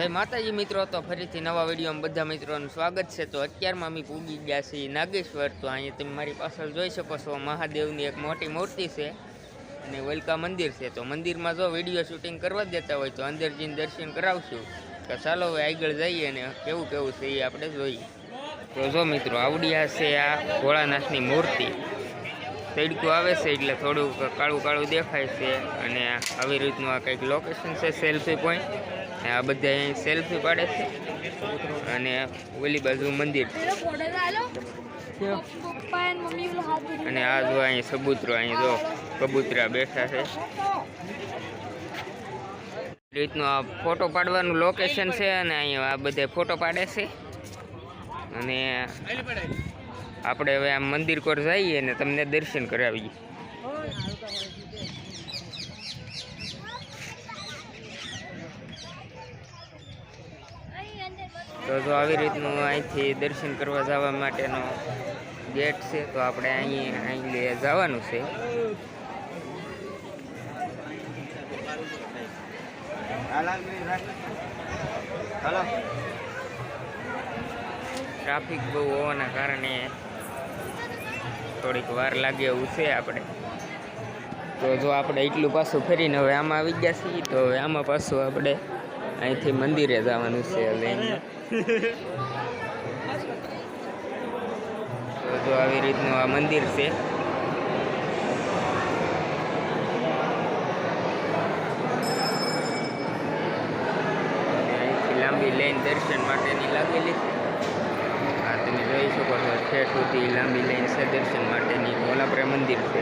જય માતાજી મિત્રો, તો ફરીથી નવા વિડીયોમાં બધા મિત્રોનું સ્વાગત છે. તો અત્યારમાં અમે પૂગી ગયા છીએ નાગેશ્વર. તો અહીંયા તમે મારી પાછળ જોઈ શકો છો, મહાદેવની એક મોટી મૂર્તિ છે અને વલકા મંદિર છે. તો મંદિરમાં જો વીડિયો શૂટિંગ કરવા દેતા હોય તો અંદર જઈને દર્શન કરાવશું. તો ચાલો હવે આગળ જઈએ અને કેવું કેવું છે એ આપણે જોઈએ. તો જો મિત્રો આવડી આ છે આ ભોળાનાથની મૂર્તિ. તડકું આવે છે એટલે થોડુંક કાળું કાળું દેખાય છે અને આવી રીતનું આ કંઈક લોકેશન છે સેલ્ફી પોઈન્ટ આ બધા અહીં સેલ્ફી પાડે છે. અને ઓલી બાજુ મંદિર. અને આ જો અહીં સબૂતરો અહીં જો કબૂતરા બેઠા છે. રીતનું આ ફોટો પાડવાનું લોકેશન છે અને અહીં આ બધા ફોટો પાડે છે. અને આપણે હવે આમ મંદિર પર જઈએ અને તમને દર્શન કરાવીએ. તો જો આવી રીતનું અહીંથી દર્શન કરવા જવા માટેનો ગેટ છે તો આપણે અહીં અહીં લઈ જવાનું છે. ટ્રાફિક બહુ હોવાના કારણે થોડીક વાર લાગે એવું છે આપણે. તો જો આપણે એટલું પાછું ફરીને હવે આમાં આવી ગયા છીએ તો હવે આમાં પાછું આપણે અહીંથી મંદિરે જવાનું છે હવે તો આવી રીતનું આ મંદિર છે. અહીંથી લાંબી લાઈન દર્શન માટેની લાગેલી. આ તમે જોઈ શકો છો ઠેઠ સુધી લાંબી લાઈન છે દર્શન માટેની. ઓલાપરે મંદિર છે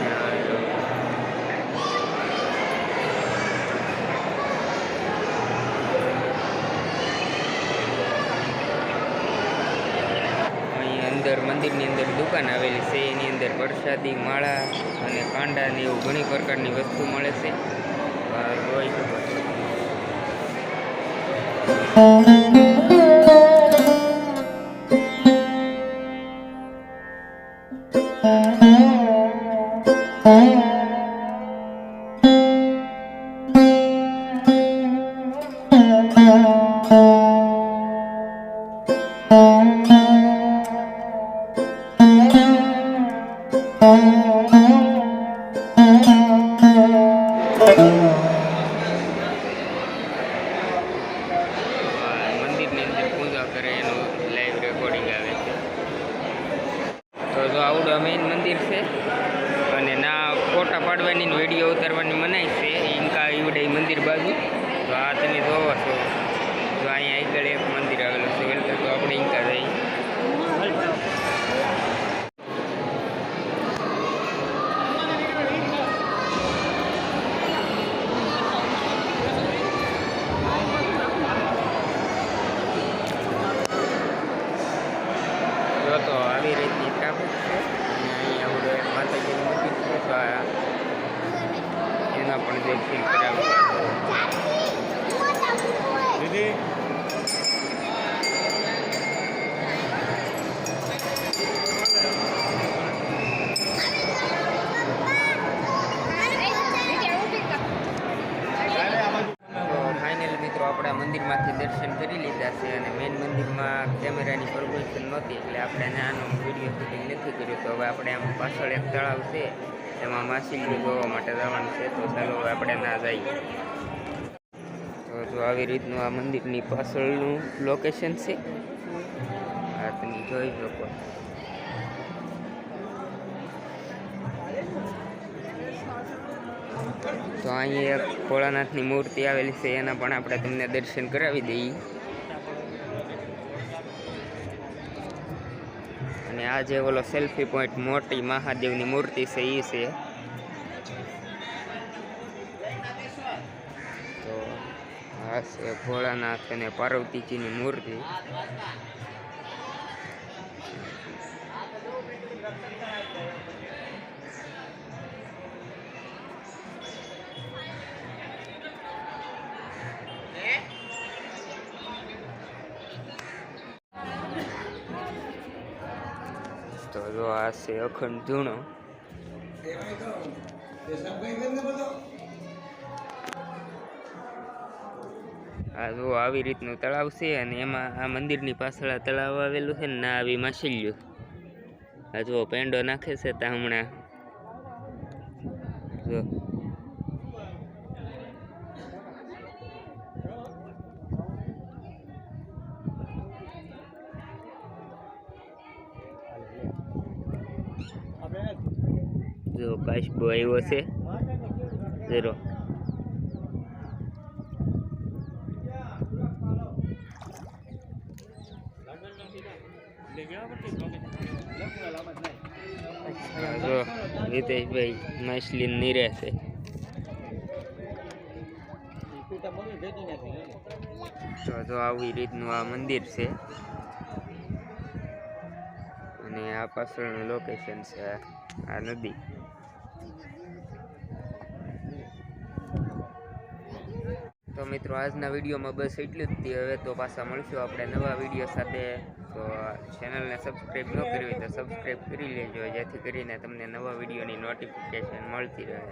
ત્યાં જો અહીં અંદર મંદિરની અંદર દુકાન આવેલી છે, એની અંદર પ્રસાદી, માળા અને કાંડા ને એવું ઘણી પ્રકારની વસ્તુ મળે છે. આ ફોટા પાડવાની ને વીડિયો ઉતારવાની મનાઈ છે. ઇન્કા ઈવડે ઈ મંદિર બાજુ. તો આ તમે જોવો છો. તો અહીંયા આગળ એક મંદિર આવેલું છે. વેલકમ તો આપણે ઇન્કા જઈ તો આવી રીતની ટ્રાફિક છે. અહીંયા આવડે માતાજીનું મંદિર છે. તો એના પણ દર્શન કરાવ્યું મિત્રો આપણે મંદિરમાંથી દર્શન કરી લીધા છે અને મેઇન મંદિરમાં કેમેરાની પરમિશન નહોતી એટલે આપણે આનો વીડિયો શૂટિંગ નથી કર્યું. તો હવે આપણે આમ પાછળ એક તળાવ છે. એમાં માછીલું જોવા માટે જવાનું છે, તો ચાલો આપણે ના જઈએ. તો જો આવી રીતનું આ મંદિરની પાછળનું લોકેશન છે, આ તમે જોઈ શકો. તો અહીં એક ભોળાનાથની મૂર્તિ આવેલી છે, એના પણ આપણે તમને દર્શન કરાવી દઈએ. અને આ જે ઓલો સેલ્ફી પોઈન્ટ મોટી મહાદેવની મૂર્તિ છે એ છે. તો આ છે ભોળાનાથ અને પાર્વતીજીની મૂર્તિ. તો જો આ છે અખંડ ધૂણો. આ જો આવી રીતનું તળાવ છે અને એમાં આ મંદિરની પાછળ તળાવ આવેલું છે ને આવી માછલીઓ. આ જો પેંડો નાખે છે ત્યાં હમણાં. જો. જો કાશબો આવ્યો છે. ઝીરો. જો, હિતેશભાઈ માછલી નીરે છે. તો જો, આવી રીતનું આ મંદિર છે. અને આ પાછળનું લોકેશન છે આ નદી. તો મિત્રો, આજના વિડીયોમાં બસ એટલું જ હતી હવે તો પાછા મળશું આપણે નવા વીડિયો સાથે. તો ચેનલને સબસ્ક્રાઈબ ન કરી હોય તો સબસ્ક્રાઈબ કરી લેજો. જેથી કરીને તમને નવા વિડીયોની નોટિફિકેશન મળતી રહે.